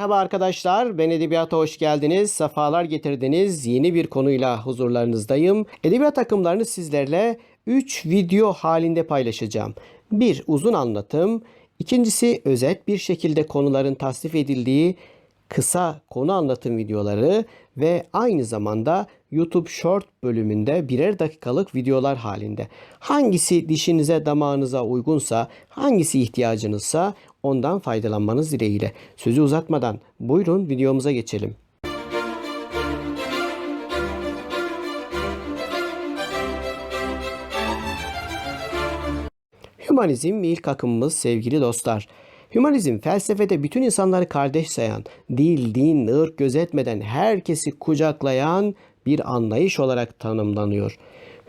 Merhaba arkadaşlar, ben Edebiyat'a hoş geldiniz, sefalar getirdiniz. Yeni bir konuyla huzurlarınızdayım. Edebiyat akımlarını sizlerle 3 video halinde paylaşacağım. Bir, uzun anlatım. İkincisi, özet bir şekilde konuların tasnif edildiği kısa konu anlatım videoları ve aynı zamanda YouTube Short bölümünde birer dakikalık videolar halinde. Hangisi dişinize damağınıza uygunsa, hangisi ihtiyacınızsa ondan faydalanmanız dileğiyle. Sözü uzatmadan buyurun videomuza geçelim. Hümanizm ilk akımımız sevgili dostlar. Hümanizm felsefede bütün insanları kardeş sayan, dil, din, ırk gözetmeden herkesi kucaklayan bir anlayış olarak tanımlanıyor.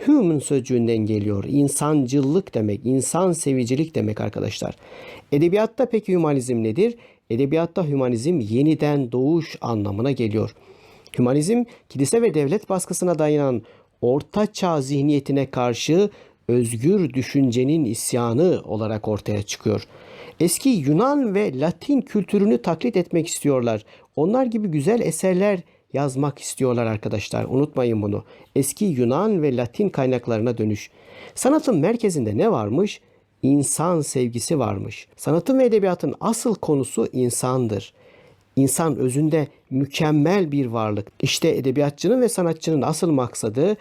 Human sözcüğünden geliyor. İnsancıllık demek, insan sevicilik demek arkadaşlar. Edebiyatta peki hümanizm nedir? Edebiyatta hümanizm yeniden doğuş anlamına geliyor. Hümanizm kilise ve devlet baskısına dayanan orta çağ zihniyetine karşı özgür düşüncenin isyanı olarak ortaya çıkıyor. Eski Yunan ve Latin kültürünü taklit etmek istiyorlar. Onlar gibi güzel eserler yazmak istiyorlar arkadaşlar. Unutmayın bunu. Eski Yunan ve Latin kaynaklarına dönüş. Sanatın merkezinde ne varmış? İnsan sevgisi varmış. Sanatın ve edebiyatın asıl konusu insandır. İnsan özünde mükemmel bir varlık. İşte edebiyatçının ve sanatçının asıl maksadı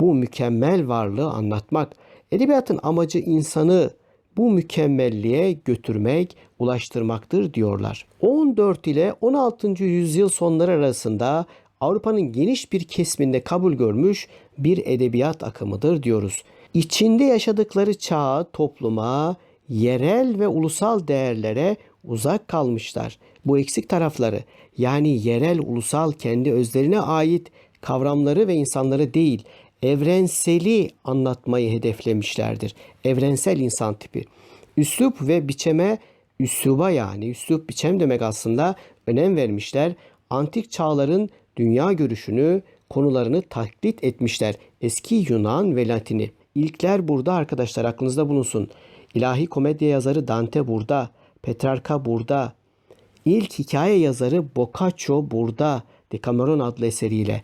bu mükemmel varlığı anlatmak. Edebiyatın amacı insanı bu mükemmelliğe götürmek, ulaştırmaktır diyorlar. 14 ile 16. yüzyıl sonları arasında Avrupa'nın geniş bir kesiminde kabul görmüş bir edebiyat akımıdır diyoruz. İçinde yaşadıkları çağa, topluma, yerel ve ulusal değerlere uzak kalmışlar. Bu eksik tarafları yani yerel, ulusal kendi özlerine ait kavramları ve insanları değil, evrenseli anlatmayı hedeflemişlerdir. Evrensel insan tipi. Üslup ve biçeme, üsluba yani üslup biçem demek aslında önem vermişler. Antik çağların dünya görüşünü, konularını taklit etmişler. Eski Yunan ve Latini. İlkler burada arkadaşlar aklınızda bulunsun. İlahi komedya yazarı Dante burada. Petrarka burada. İlk hikaye yazarı Boccaccio burada. Decameron adlı eseriyle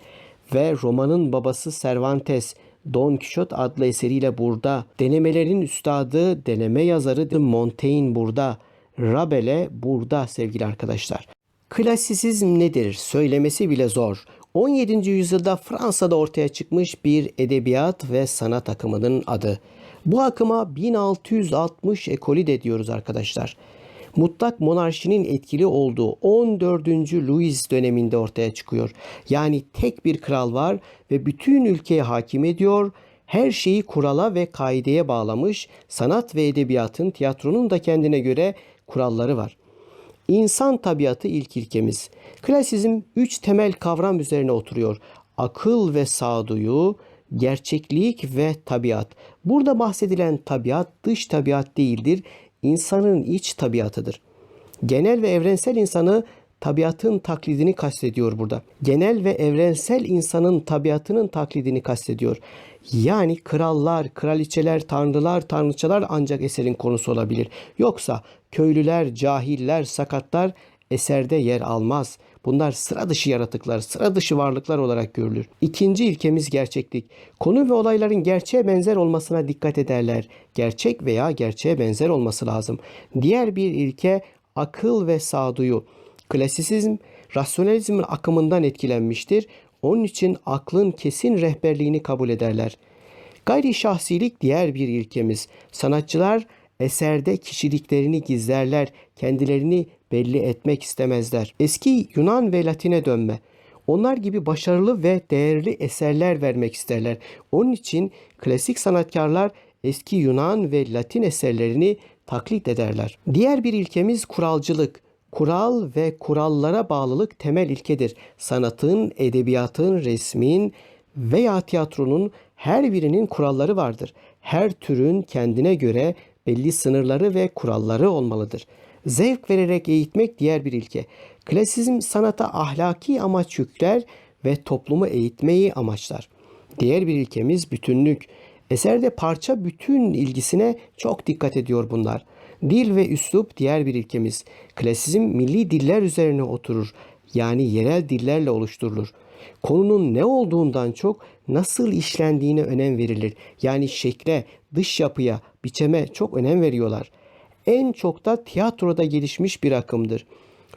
ve romanın babası Cervantes Don Quixote adlı eseriyle burada. Denemelerin üstadı, deneme yazarı Montaigne burada. Rabelais burada sevgili arkadaşlar. Klasisizm nedir? Söylemesi bile zor. 17. yüzyılda Fransa'da ortaya çıkmış bir edebiyat ve sanat akımının adı. Bu akıma 1660 ekolü de diyoruz arkadaşlar mutlak monarşinin etkili olduğu 14. Louis döneminde ortaya çıkıyor. Yani tek bir kral var ve bütün ülkeye hakim ediyor. Her şeyi kurala ve kaideye bağlamış. Sanat ve edebiyatın, tiyatronun da kendine göre kuralları var. İnsan tabiatı ilk ilkemiz. Klasizm üç temel kavram üzerine oturuyor. Akıl ve sağduyu, gerçeklik ve tabiat. Burada bahsedilen tabiat dış tabiat değildir insanın iç tabiatıdır. Genel ve evrensel insanı tabiatın taklidini kastediyor burada. Genel ve evrensel insanın tabiatının taklidini kastediyor. Yani krallar, kraliçeler, tanrılar, tanrıçalar ancak eserin konusu olabilir. Yoksa köylüler, cahiller, sakatlar eserde yer almaz. Bunlar sıra dışı yaratıklar, sıra dışı varlıklar olarak görülür. İkinci ilkemiz gerçeklik. Konu ve olayların gerçeğe benzer olmasına dikkat ederler. Gerçek veya gerçeğe benzer olması lazım. Diğer bir ilke akıl ve sağduyu. Klasisizm, rasyonalizmin akımından etkilenmiştir. Onun için aklın kesin rehberliğini kabul ederler. Gayri şahsilik diğer bir ilkemiz. Sanatçılar eserde kişiliklerini gizlerler, kendilerini belli etmek istemezler. Eski Yunan ve Latine dönme. Onlar gibi başarılı ve değerli eserler vermek isterler. Onun için klasik sanatkarlar eski Yunan ve Latin eserlerini taklit ederler. Diğer bir ilkemiz kuralcılık. Kural ve kurallara bağlılık temel ilkedir. Sanatın, edebiyatın, resmin veya tiyatronun her birinin kuralları vardır. Her türün kendine göre belli sınırları ve kuralları olmalıdır. Zevk vererek eğitmek diğer bir ilke. Klasizm sanata ahlaki amaç yükler ve toplumu eğitmeyi amaçlar. Diğer bir ilkemiz bütünlük. Eserde parça bütün ilgisine çok dikkat ediyor bunlar. Dil ve üslup diğer bir ilkemiz. Klasizm milli diller üzerine oturur. Yani yerel dillerle oluşturulur. Konunun ne olduğundan çok nasıl işlendiğine önem verilir. Yani şekle, dış yapıya, biçeme çok önem veriyorlar. En çok da tiyatroda gelişmiş bir akımdır.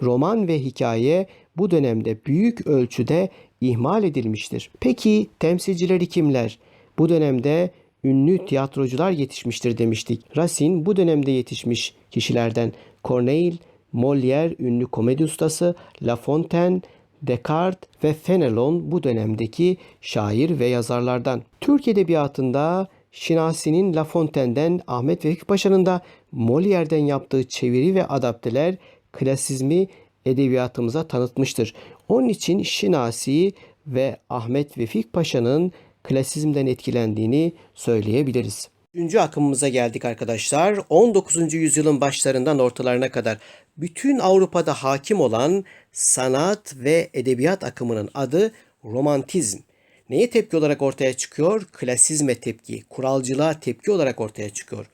Roman ve hikaye bu dönemde büyük ölçüde ihmal edilmiştir. Peki temsilcileri kimler? Bu dönemde ünlü tiyatrocular yetişmiştir demiştik. Racine bu dönemde yetişmiş kişilerden. Corneille, Molière ünlü komedi ustası, La Fontaine, Descartes ve Fenelon bu dönemdeki şair ve yazarlardan. Türk edebiyatında Şinasi'nin La Fontaine'den, Ahmet Vefik Paşa'nın da Molière'den yaptığı çeviri ve adapteler klasizmi edebiyatımıza tanıtmıştır. Onun için Şinasi ve Ahmet Vefik Paşa'nın klasizmden etkilendiğini söyleyebiliriz. Üçüncü akımımıza geldik arkadaşlar. 19. yüzyılın başlarından ortalarına kadar bütün Avrupa'da hakim olan sanat ve edebiyat akımının adı romantizm. Neye tepki olarak ortaya çıkıyor? Klasizme tepki, kuralcılığa tepki olarak ortaya çıkıyor.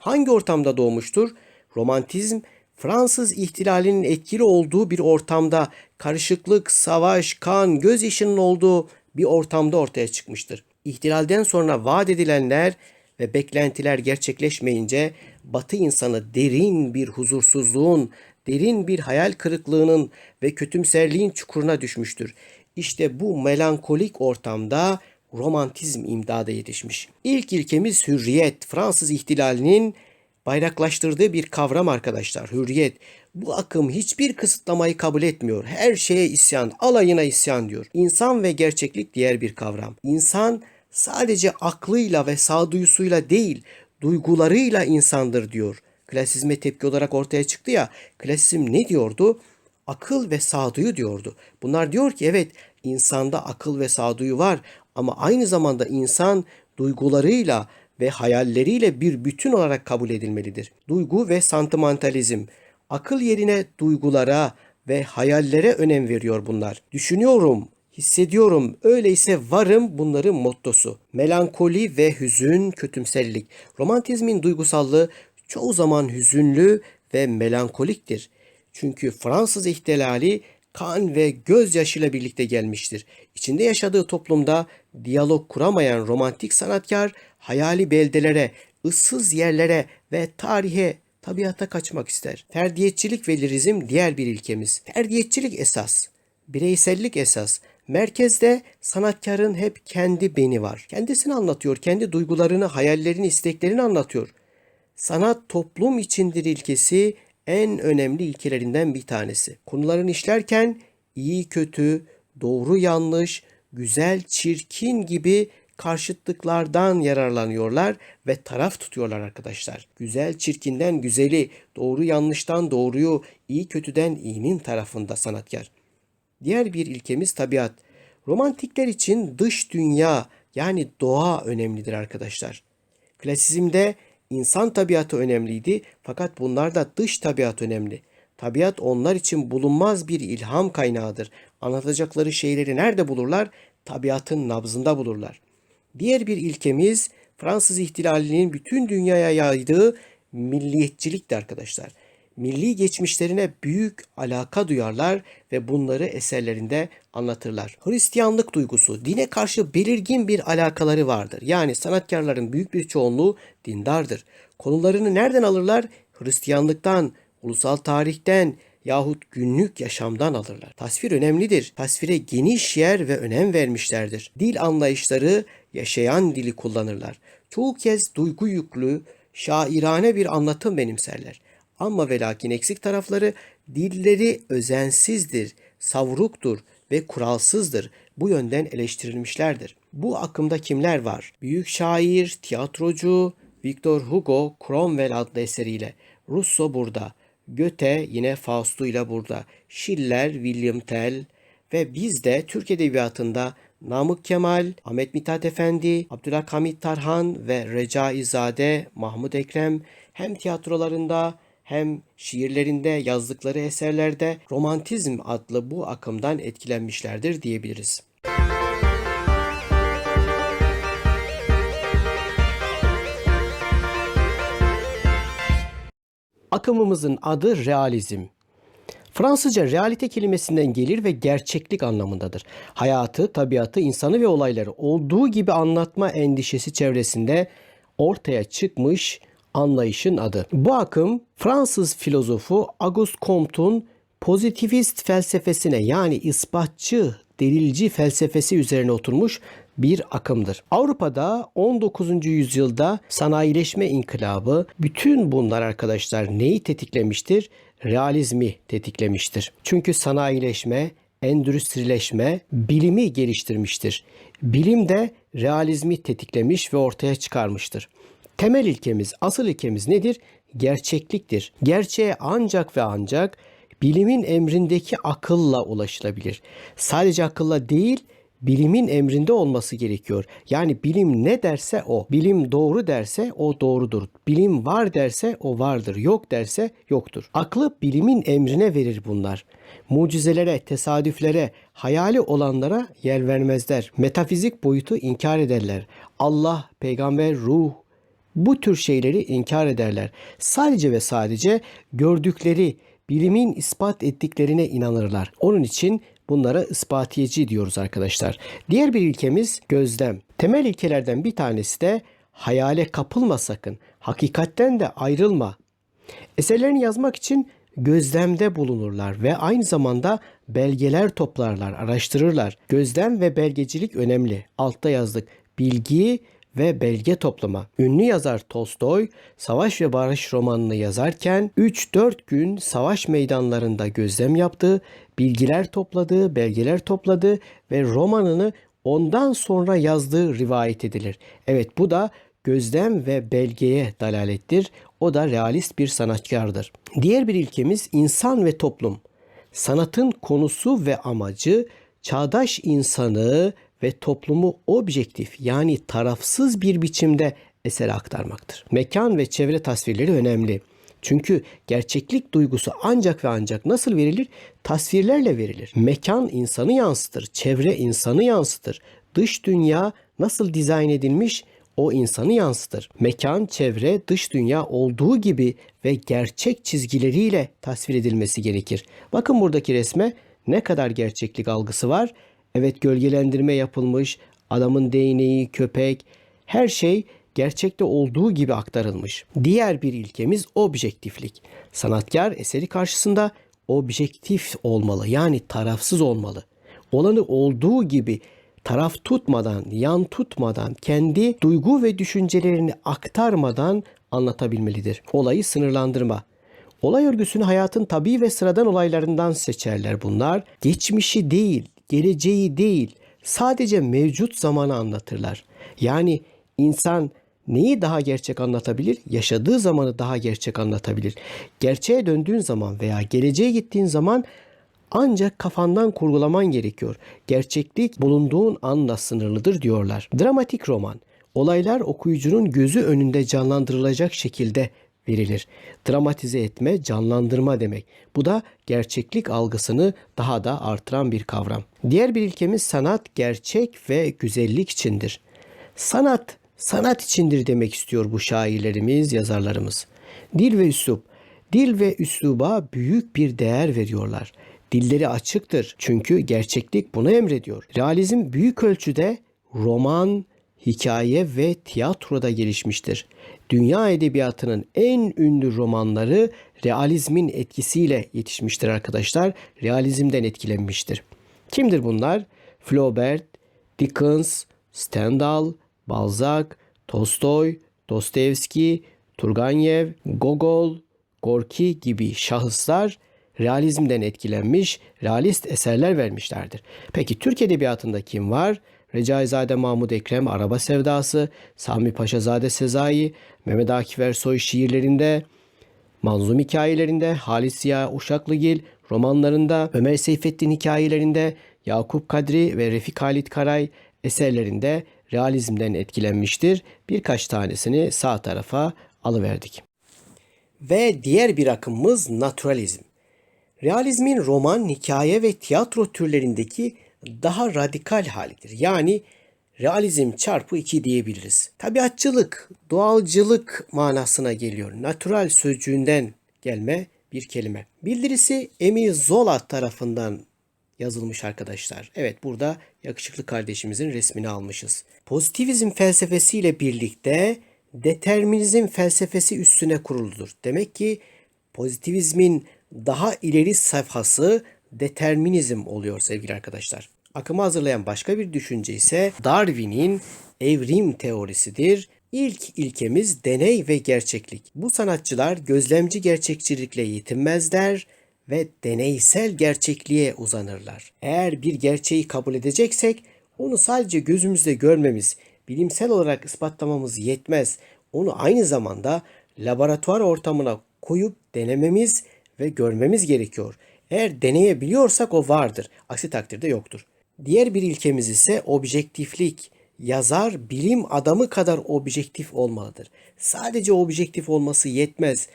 Hangi ortamda doğmuştur? Romantizm Fransız ihtilalinin etkili olduğu bir ortamda karışıklık, savaş, kan, gözyaşının olduğu bir ortamda ortaya çıkmıştır. İhtilalden sonra vaat edilenler ve beklentiler gerçekleşmeyince Batı insanı derin bir huzursuzluğun, derin bir hayal kırıklığının ve kötümserliğin çukuruna düşmüştür. İşte bu melankolik ortamda romantizm imdada yetişmiş. İlk ilkemiz hürriyet. Fransız ihtilalinin bayraklaştırdığı bir kavram arkadaşlar. Hürriyet. Bu akım hiçbir kısıtlamayı kabul etmiyor. Her şeye isyan, alayına isyan diyor. İnsan ve gerçeklik diğer bir kavram. İnsan sadece aklıyla ve sağduyusuyla değil, duygularıyla insandır diyor. Klasizme tepki olarak ortaya çıktı ya. Klasizm ne diyordu? Akıl ve sağduyu diyordu. Bunlar diyor ki evet insanda akıl ve sağduyu var ama aynı zamanda insan duygularıyla ve hayalleriyle bir bütün olarak kabul edilmelidir. Duygu ve santimentalizm. Akıl yerine duygulara ve hayallere önem veriyor bunlar. Düşünüyorum, hissediyorum, öyleyse varım bunların mottosu. Melankoli ve hüzün, kötümserlik. Romantizmin duygusallığı çoğu zaman hüzünlü ve melankoliktir. Çünkü Fransız ihtilali kan ve gözyaşıyla birlikte gelmiştir. İçinde yaşadığı toplumda diyalog kuramayan romantik sanatkar hayali beldelere, ıssız yerlere ve tarihe, tabiata kaçmak ister. Ferdiyetçilik ve lirizm diğer bir ilkemiz. Ferdiyetçilik esas, bireysellik esas. Merkezde sanatkarın hep kendi beni var. Kendisini anlatıyor, kendi duygularını, hayallerini, isteklerini anlatıyor. Sanat toplum içindir ilkesi en önemli ilkelerinden bir tanesi. Konularını işlerken iyi kötü, doğru yanlış, güzel çirkin gibi karşıtlıklardan yararlanıyorlar ve taraf tutuyorlar arkadaşlar. Güzel çirkinden güzeli, doğru yanlıştan doğruyu, iyi kötüden iyinin tarafında sanatkar. Diğer bir ilkemiz tabiat. Romantikler için dış dünya yani doğa önemlidir arkadaşlar. Klasizmde insan tabiatı önemliydi fakat bunlarda dış tabiat önemli. Tabiat onlar için bulunmaz bir ilham kaynağıdır. Anlatacakları şeyleri nerede bulurlar? Tabiatın nabzında bulurlar. Diğer bir ilkemiz Fransız ihtilalinin bütün dünyaya yaydığı milliyetçilikti arkadaşlar. Milli geçmişlerine büyük alaka duyarlar ve bunları eserlerinde anlatırlar. Hristiyanlık duygusu, dine karşı belirgin bir alakaları vardır. Yani sanatkarların büyük bir çoğunluğu dindardır. Konularını nereden alırlar? Hristiyanlıktan, ulusal tarihten, yahut günlük yaşamdan alırlar. Tasvir önemlidir. Tasvire geniş yer ve önem vermişlerdir. Dil anlayışları yaşayan dili kullanırlar. Çoğu kez duygu yüklü, şairane bir anlatım benimserler. Ama ve lakin eksik tarafları dilleri özensizdir, savruktur ve kuralsızdır. Bu yönden eleştirilmişlerdir. Bu akımda kimler var? Büyük şair, tiyatrocu, Victor Hugo Cromwell adlı eseriyle. Rousseau burada. Goethe yine Faust'u ile burada. Schiller, William Tell ve biz de Türk Edebiyatı'nda Namık Kemal, Ahmet Mithat Efendi, Abdülhamit Tarhan ve Recaizade, Mahmud Ekrem hem tiyatrolarında hem şiirlerinde yazdıkları eserlerde romantizm adlı bu akımdan etkilenmişlerdir diyebiliriz. Akımımızın adı realizm. Fransızca realite kelimesinden gelir ve gerçeklik anlamındadır. Hayatı, tabiatı, insanı ve olayları olduğu gibi anlatma endişesi çevresinde ortaya çıkmış anlayışın adı. Bu akım Fransız filozofu Auguste Comte'un pozitivist felsefesine yani ispatçı, delilci felsefesi üzerine oturmuş bir akımdır. Avrupa'da 19. yüzyılda sanayileşme inkılabı bütün bunlar arkadaşlar neyi tetiklemiştir? Realizmi tetiklemiştir. Çünkü sanayileşme, endüstrileşme bilimi geliştirmiştir. Bilim de realizmi tetiklemiş ve ortaya çıkarmıştır. Temel ilkemiz, asıl ilkemiz nedir? Gerçekliktir. Gerçeğe ancak ve ancak bilimin emrindeki akılla ulaşılabilir. Sadece akılla değil, bilimin emrinde olması gerekiyor. Yani bilim ne derse o. Bilim doğru derse o doğrudur. Bilim var derse o vardır. Yok derse yoktur. Aklı bilimin emrine verir bunlar. Mucizelere, tesadüflere, hayali olanlara yer vermezler. Metafizik boyutu inkar ederler. Allah, peygamber, ruh, bu tür şeyleri inkar ederler. Sadece ve sadece gördükleri, bilimin ispat ettiklerine inanırlar. Onun için bunlara ispatiyeci diyoruz arkadaşlar. Diğer bir ilkemiz gözlem. Temel ilkelerden bir tanesi de hayale kapılma sakın. Hakikatten de ayrılma. Eserlerini yazmak için gözlemde bulunurlar ve aynı zamanda belgeler toplarlar, araştırırlar. Gözlem ve belgecilik önemli. Altta yazdık. Bilgi ve belge toplama. Ünlü yazar Tolstoy Savaş ve Barış romanını yazarken 3-4 gün savaş meydanlarında gözlem yaptı, bilgiler topladı, belgeler topladı ve romanını ondan sonra yazdığı rivayet edilir. Evet bu da gözlem ve belgeye dalalettir. O da realist bir sanatkardır. Diğer bir ilkemiz insan ve toplum. Sanatın konusu ve amacı çağdaş insanı ve toplumu objektif yani tarafsız bir biçimde esere aktarmaktır. Mekan ve çevre tasvirleri önemli. Çünkü gerçeklik duygusu ancak ve ancak nasıl verilir? Tasvirlerle verilir. Mekan insanı yansıtır, çevre insanı yansıtır. Dış dünya nasıl dizayn edilmiş? O insanı yansıtır. Mekan, çevre, dış dünya olduğu gibi ve gerçek çizgileriyle tasvir edilmesi gerekir. Bakın buradaki resme ne kadar gerçeklik algısı var? Evet gölgelendirme yapılmış, adamın değneği, köpek, her şey gerçekte olduğu gibi aktarılmış. Diğer bir ilkemiz objektiflik. Sanatkar eseri karşısında objektif olmalı yani tarafsız olmalı. Olanı olduğu gibi taraf tutmadan, yan tutmadan, kendi duygu ve düşüncelerini aktarmadan anlatabilmelidir. Olayı sınırlandırma. Olay örgüsünü hayatın tabii ve sıradan olaylarından seçerler bunlar. Geçmişi değil, geleceği değil, sadece mevcut zamanı anlatırlar. Yani insan neyi daha gerçek anlatabilir? Yaşadığı zamanı daha gerçek anlatabilir. Gerçeğe döndüğün zaman veya geleceğe gittiğin zaman ancak kafandan kurgulaman gerekiyor. Gerçeklik bulunduğun anla sınırlıdır diyorlar. Dramatik roman. Olaylar okuyucunun gözü önünde canlandırılacak şekilde verilir. Dramatize etme, canlandırma demek. Bu da gerçeklik algısını daha da artıran bir kavram. Diğer bir ilkemiz sanat, gerçek ve güzellik içindir. Sanat, sanat içindir demek istiyor bu şairlerimiz, yazarlarımız. Dil ve üslup. Dil ve üsluba büyük bir değer veriyorlar. Dilleri açıktır çünkü gerçeklik bunu emrediyor. Realizm büyük ölçüde roman, hikaye ve tiyatroda gelişmiştir. Dünya edebiyatının en ünlü romanları realizmin etkisiyle yetişmiştir arkadaşlar. Realizmden etkilenmiştir. Kimdir bunlar? Flaubert, Dickens, Stendhal, Balzac, Tolstoy, Dostoyevski, Turgenev, Gogol, Gorki gibi şahıslar realizmden etkilenmiş, realist eserler vermişlerdir. Peki Türk Edebiyatı'nda kim var? Recaizade Mahmud Ekrem Araba Sevdası, Sami Paşazade Sezai, Mehmet Akif Ersoy şiirlerinde, manzum hikayelerinde, Halis Ziya Uşaklıgil romanlarında, Ömer Seyfettin hikayelerinde, Yakup Kadri ve Refik Halit Karay eserlerinde realizmden etkilenmiştir. Birkaç tanesini sağ tarafa alıverdik. Ve diğer bir akımımız naturalizm. Realizmin roman, hikaye ve tiyatro türlerindeki daha radikal halidir. Yani realizm çarpı 2 diyebiliriz. Tabiatçılık, doğalcılık manasına geliyor. Natural sözcüğünden gelme bir kelime. Bildirisi Emil Zola tarafından yazılmış arkadaşlar. Evet burada yakışıklı kardeşimizin resmini almışız. Pozitivizm felsefesiyle birlikte determinizm felsefesi üstüne kuruludur. Demek ki pozitivizmin daha ileri safhası determinizm oluyor sevgili arkadaşlar. Akımı hazırlayan başka bir düşünce ise Darwin'in evrim teorisidir. İlk ilkemiz deney ve gerçeklik. Bu sanatçılar gözlemci gerçekçilikle yetinmezler ve deneysel gerçekliğe uzanırlar. Eğer bir gerçeği kabul edeceksek onu sadece gözümüzde görmemiz, bilimsel olarak ispatlamamız yetmez. Onu aynı zamanda laboratuvar ortamına koyup denememiz ve görmemiz gerekiyor. Eğer deneyebiliyorsak o vardır. Aksi takdirde yoktur. Diğer bir ilkemiz ise objektiflik. Yazar bilim adamı kadar objektif olmalıdır. Sadece objektif olması yetmez.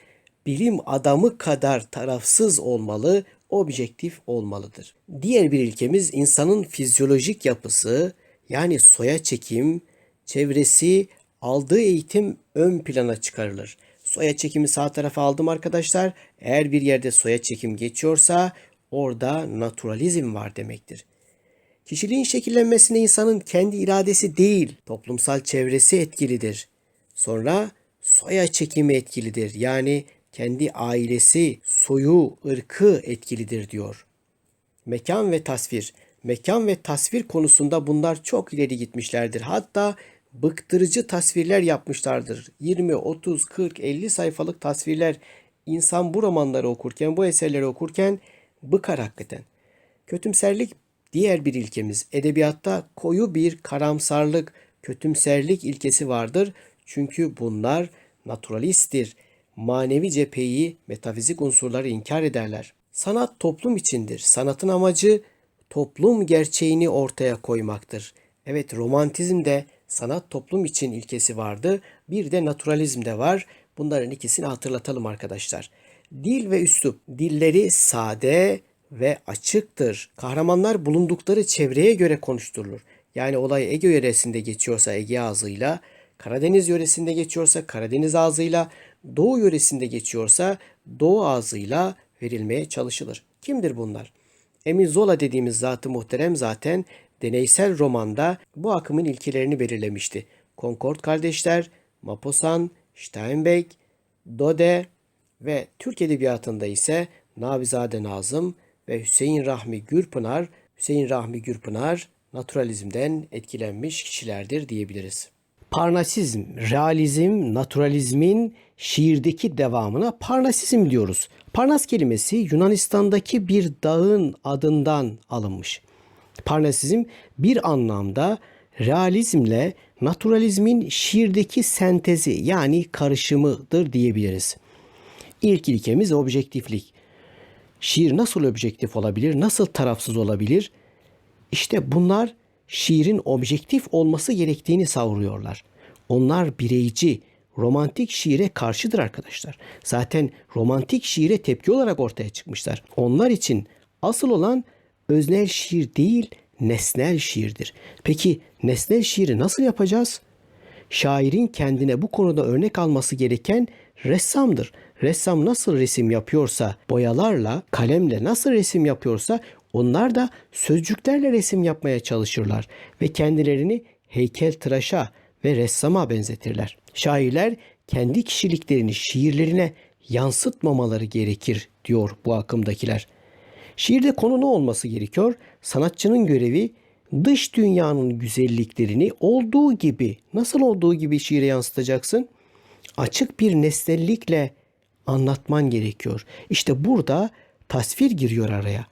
Bilim adamı kadar tarafsız olmalı, objektif olmalıdır. Diğer bir ilkemiz insanın fizyolojik yapısı yani soya çekim, çevresi, aldığı eğitim ön plana çıkarılır. Soya çekimi sağ tarafa aldım arkadaşlar. Eğer bir yerde soya çekim geçiyorsa orada naturalizm var demektir. Kişiliğin şekillenmesine insanın kendi iradesi değil, toplumsal çevresi etkilidir. Sonra soya çekimi etkilidir. Yani kendi ailesi, soyu, ırkı etkilidir diyor. Mekan ve tasvir. Mekan ve tasvir konusunda bunlar çok ileri gitmişlerdir. Hatta bıktırıcı tasvirler yapmışlardır. 20, 30, 40, 50 sayfalık tasvirler. İnsan bu romanları okurken, bu eserleri okurken bıkar hakikaten. Kötümserlik diğer bir ilkemiz. Edebiyatta koyu bir karamsarlık, kötümserlik ilkesi vardır. Çünkü bunlar naturalisttir. Manevi cepheyi, metafizik unsurları inkar ederler. Sanat toplum içindir. Sanatın amacı toplum gerçeğini ortaya koymaktır. Evet romantizmde sanat toplum için ilkesi vardı. Bir de naturalizm de var. Bunların ikisini hatırlatalım arkadaşlar. Dil ve üslup. Dilleri sade ve açıktır. Kahramanlar bulundukları çevreye göre konuşturulur. Yani olay Ege yöresinde geçiyorsa Ege ağzıyla, Karadeniz yöresinde geçiyorsa Karadeniz ağzıyla, Doğu yöresinde geçiyorsa Doğu ağzıyla verilmeye çalışılır. Kimdir bunlar? Emil Zola dediğimiz zatı muhterem zaten deneysel romanda bu akımın ilkelerini belirlemişti. Concord kardeşler, Maupassant, Steinbeck, Dode ve Türk Edebiyatı'nda ise Nabizade Nazım ve Hüseyin Rahmi Gürpınar, Hüseyin Rahmi Gürpınar naturalizmden etkilenmiş kişilerdir diyebiliriz. Parnasizm, realizm, naturalizmin şiirdeki devamına parnasizm diyoruz. Parnas kelimesi Yunanistan'daki bir dağın adından alınmış. Parnasizm bir anlamda realizmle naturalizmin şiirdeki sentezi yani karışımıdır diyebiliriz. İlk ilkemiz objektiflik. Şiir nasıl objektif olabilir? Nasıl tarafsız olabilir? İşte bunlar şiirin objektif olması gerektiğini savuruyorlar. Onlar bireyci, romantik şiire karşıdır arkadaşlar. Zaten romantik şiire tepki olarak ortaya çıkmışlar. Onlar için asıl olan öznel şiir değil, nesnel şiirdir. Peki nesnel şiiri nasıl yapacağız? Şairin kendine bu konuda örnek alması gereken ressamdır. Ressam nasıl resim yapıyorsa, boyalarla, kalemle nasıl resim yapıyorsa onlar da sözcüklerle resim yapmaya çalışırlar ve kendilerini heykel tıraşa ve ressama benzetirler. Şairler kendi kişiliklerini şiirlerine yansıtmamaları gerekir diyor bu akımdakiler. Şiirde konu ne olması gerekiyor? Sanatçının görevi dış dünyanın güzelliklerini olduğu gibi, nasıl olduğu gibi şiire yansıtacaksın? Açık bir nesnellikle anlatman gerekiyor. İşte burada tasvir giriyor araya.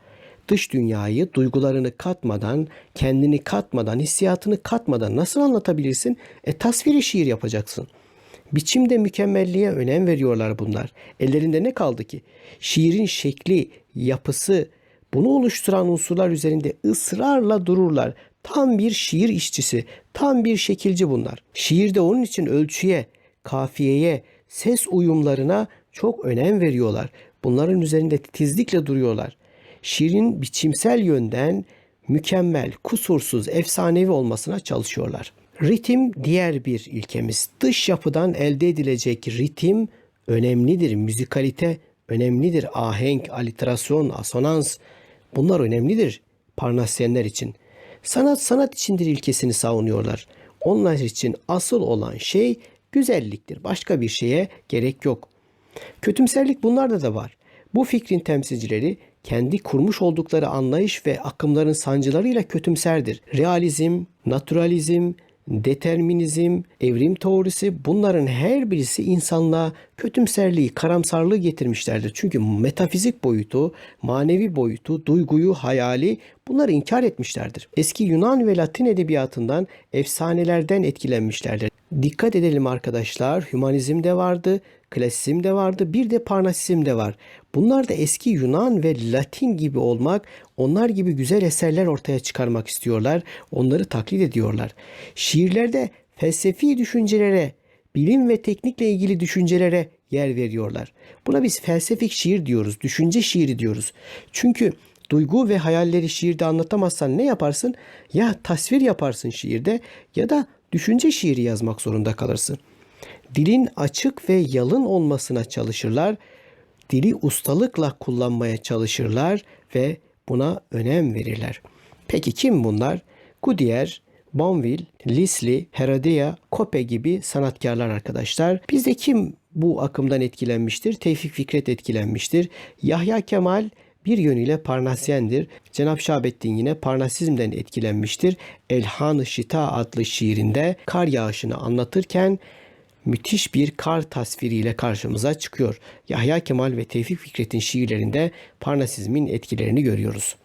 Dış dünyayı duygularını katmadan, kendini katmadan, hissiyatını katmadan nasıl anlatabilirsin? E tasviri şiir yapacaksın. Biçimde mükemmelliğe önem veriyorlar bunlar. Ellerinde ne kaldı ki? Şiirin şekli, yapısı, bunu oluşturan unsurlar üzerinde ısrarla dururlar. Tam bir şiir işçisi, tam bir şekilci bunlar. Şiirde onun için ölçüye, kafiyeye, ses uyumlarına çok önem veriyorlar. Bunların üzerinde titizlikle duruyorlar. Şiirin biçimsel yönden mükemmel, kusursuz, efsanevi olmasına çalışıyorlar. Ritim diğer bir ilkemiz. Dış yapıdan elde edilecek ritim önemlidir. Müzikalite önemlidir. Ahenk, aliterasyon, asonans bunlar önemlidir Parnasyenler için. Sanat sanat içindir ilkesini savunuyorlar. Onlar için asıl olan şey güzelliktir. Başka bir şeye gerek yok. Kötümserlik bunlarda da var. Bu fikrin temsilcileri kendi kurmuş oldukları anlayış ve akımların sancılarıyla kötümserdir. Realizm, naturalizm, determinizm, evrim teorisi bunların her birisi insanlığa kötümserliği, karamsarlığı getirmişlerdir. Çünkü metafizik boyutu, manevi boyutu, duyguyu, hayali bunları inkar etmişlerdir. Eski Yunan ve Latin edebiyatından efsanelerden etkilenmişlerdir. Dikkat edelim arkadaşlar, hümanizm de vardı, klasizm de vardı, bir de parnasizm de var. Bunlar da eski Yunan ve Latin gibi olmak, onlar gibi güzel eserler ortaya çıkarmak istiyorlar, onları taklit ediyorlar. Şiirlerde felsefi düşüncelere, bilim ve teknikle ilgili düşüncelere yer veriyorlar. Buna biz felsefik şiir diyoruz, düşünce şiiri diyoruz. Çünkü duygu ve hayalleri şiirde anlatamazsan ne yaparsın? Ya tasvir yaparsın şiirde ya da düşünce şiiri yazmak zorunda kalırsın. Dilin açık ve yalın olmasına çalışırlar. Dili ustalıkla kullanmaya çalışırlar ve buna önem verirler. Peki kim bunlar? Goodyear, Bonville, Lisli, Herodia, Kope gibi sanatkarlar arkadaşlar. Bizde kim bu akımdan etkilenmiştir? Tevfik Fikret etkilenmiştir. Yahya Kemal bir yönüyle Parnasyendir. Cenab Şahabettin yine Parnasizmden etkilenmiştir. Elhan-ı Şita adlı şiirinde kar yağışını anlatırken müthiş bir kar tasviriyle karşımıza çıkıyor. Yahya Kemal ve Tevfik Fikret'in şiirlerinde Parnasizmin etkilerini görüyoruz.